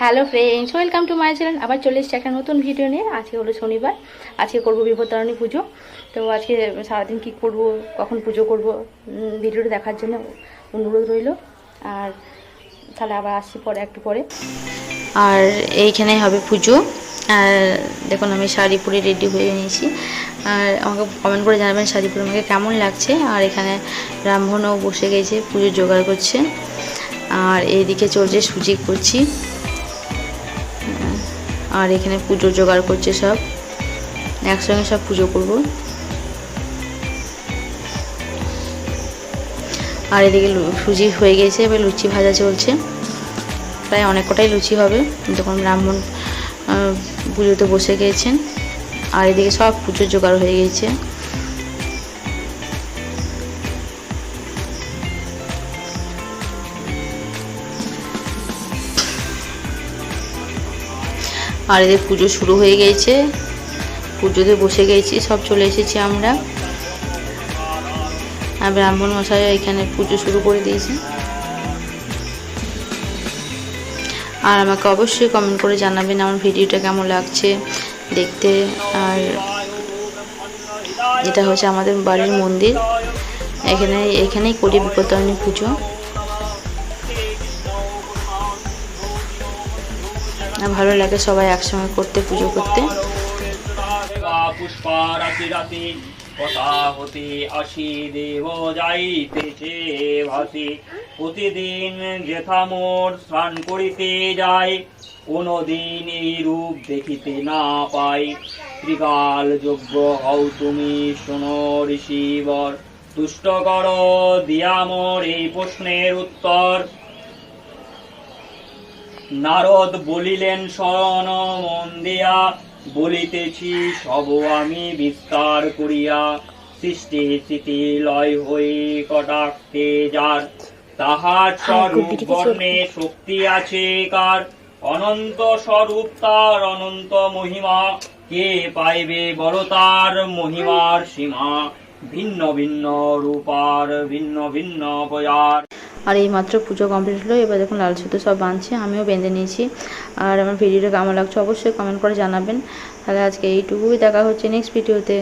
Hello friends, welcome to my channel. আবার চলে এসেছি একটা নতুন ভিডিও নিয়ে। আজকে হলো শনিবার। আজকে করব বিভতারণী পুজো। তো আজকে সারাদিন কি করব, কখন পুজো করব ভিডিওটা দেখার জন্য অনুরোধ রইল। আর তাহলে আবার আসছি পরে, একটু পরে। আর এইখানে হবে পুজো। আর দেখুন, আমি শাড়ি পরে রেডি হয়ে নিয়েছি। আর আমাকে কমেন্ট করে জানাবেন শাড়ি পরে আমাকে কেমন লাগছে। আর এখানে রামভনও বসে গেছে পুজোর জোগাড় করছে। আর এইদিকে চলছে সুজি করছি। আর এখানে পুজো জোগাড় করছে সব। একসঙ্গে সব পুজো করব। আর এদিকে সুজি হয়ে গেছে, এবার লুচি ভাজা চলছে। প্রায় অনেক কটাই লুচি হবে। যখন ব্রাহ্মণ পুজোতে বসে গিয়েছেন আর এদিকে সব পুজোর জোগাড় হয়ে গেছে। আর এদের পুজো শুরু হয়ে গেছে। পুজোতে বসে গেছি, সব চলে এসেছি আমরা। আর ব্রাহ্মণ মশাই এখানে পুজো শুরু করে দিয়েছে। আর আমাকে অবশ্যই কমেন্ট করে জানাবেন আমার ভিডিওটা কেমন লাগছে দেখতে। আর এটা হচ্ছে আমাদের বাড়ির মন্দির। এখানে, এখানেই করি বিপত্তারণী পুজো। ভালো লাগে সবাই একসঙ্গে করতে, পুজো করতে। হতে আসি দেব যাইতেছে ভাসি। প্রতিদিন যেথা মোর স্নান করিতে যায় কোনদিন এই রূপ দেখিতে না পাই। ত্রিকাল যোগ্য হও তুমি, শোনো ঋষিবর। তুষ্ট কর, দিয়া মোর এই প্রশ্নের উত্তর। নারদ বলিলেন শরণ মন দিয়া বলিতেছি সব আমি বিস্তার করিয়া। সৃষ্টি স্থিতি লয় হয়ে কটাক্ষে যার। তাহার স্বরূপ বর্ণে শক্তি আছে কার। অনন্ত স্বরূপ তার অনন্ত মহিমা। কে পাইবে বড় তার মহিমার সীমা? ভিন্ন ভিন্ন রূপার ভিন্ন ভিন্ন বয়ার আর এই মাত্র পুজো কমপ্লিট হলো, এবার দেখুন লাল সুতো সব বাঁধছে, আমিও বেঁধে নিয়েছি। আর আমার ভিডিওটা কেমন লাগছে অবশ্যই কমেন্ট করে জানাবেন। তাহলে আজকে এইটুকুই, দেখা হচ্ছে নেক্সট ভিডিওতে